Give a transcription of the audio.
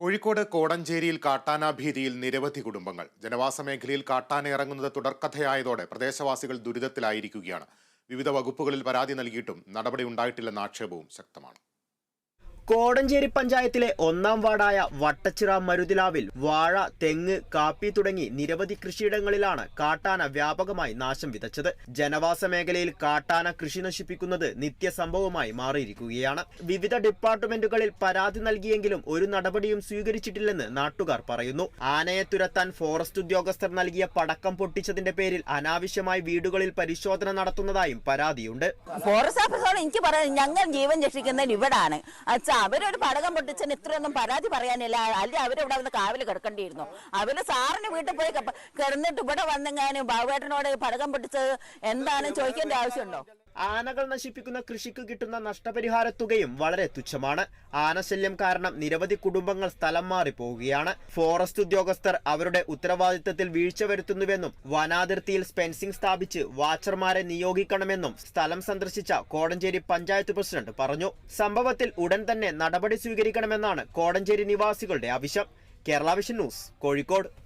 കോഴിക്കോട് കോടഞ്ചേരിയിൽ കാട്ടാന ഭീതിയിൽ നിരവധി കുടുംബങ്ങൾ. ജനവാസ മേഖലയിൽ കാട്ടാന ഇറങ്ങുന്നത് തുടർക്കഥയായതോടെ പ്രദേശവാസികൾ ദുരിതത്തിലായിരിക്കുകയാണ്. വിവിധ വകുപ്പുകളിൽ പരാതി നൽകിയിട്ടും നടപടി ഉണ്ടായിട്ടില്ലെന്ന ആക്ഷേപവും ശക്തമാണ്. കോടഞ്ചേരി പഞ്ചായത്തിലെ ഒന്നാം വാർഡായ വട്ടച്ചിറ മരുതിലാവിൽ വാഴ തെങ്ങ് കാപ്പി തുടങ്ങി നിരവധി കൃഷിയിടങ്ങളിലാണ് കാട്ടാന വ്യാപകമായി നാശം വിതച്ചത്. ജനവാസ മേഖലയിൽ കാട്ടാന കൃഷി നശിപ്പിക്കുന്നത് നിത്യസംഭവമായി മാറിയിരിക്കുകയാണ്. വിവിധ ഡിപ്പാർട്ട്മെന്റുകളിൽ പരാതി നൽകിയെങ്കിലും ഒരു നടപടിയും സ്വീകരിച്ചിട്ടില്ലെന്ന് നാട്ടുകാർ പറയുന്നു. ആനയെ തുരത്താൻ ഫോറസ്റ്റ് ഉദ്യോഗസ്ഥർ നൽകിയ പടക്കം പൊട്ടിച്ചതിന്റെ പേരിൽ അനാവശ്യമായി വീടുകളിൽ പരിശോധന നടത്തുന്നതായും പരാതിയുണ്ട്. ഫോറസ്റ്റ് ഓഫീസറോട് എനിക്ക് പറയാം ഞങ്ങൾ ജീവൻ രക്ഷിക്കുന്നത് ഇവിടാണ്. അവരൊരു പടകം പൊട്ടിച്ചതിന് ഇത്രയൊന്നും പരാതി പറയാനില്ല. അല്ലെ അവരിവിടെ വന്ന് കാവിൽ കിടക്കേണ്ടിയിരുന്നു. അവർ സാറിന് വീട്ടിൽ പോയി കിടന്നിട്ട് ഇവിടെ വന്നെങ്ങാനും ബാബുവേട്ടനോട് പടകം പൊട്ടിച്ചത് എന്താണെന്ന് ചോദിക്കേണ്ട ആവശ്യമുണ്ടോ? ആനകൾ നശിപ്പിക്കുന്ന കൃഷിക്ക് കിട്ടുന്ന നഷ്ടപരിഹാര തുകയും വളരെ തുച്ഛമാണ്. ആനശല്യം കാരണം നിരവധി കുടുംബങ്ങൾ സ്ഥലം മാറി പോവുകയാണ് ഫോറസ്റ്റ് ഉദ്യോഗസ്ഥർ അവരുടെ ഉത്തരവാദിത്തത്തിൽ വീഴ്ച വരുത്തുന്നുവെന്നും വനാതിർത്തിയിൽ സ്പെൻസിംഗ് സ്ഥാപിച്ച് വാച്ചർമാരെ നിയോഗിക്കണമെന്നും സ്ഥലം സന്ദർശിച്ച കോടഞ്ചേരി പഞ്ചായത്ത് പ്രസിഡന്റ് പറഞ്ഞു. സംഭവത്തിൽ ഉടൻ തന്നെ നടപടി സ്വീകരിക്കണമെന്നാണ് കോടഞ്ചേരി നിവാസികളുടെ ആവശ്യം. Kerala vision news Kozhikode.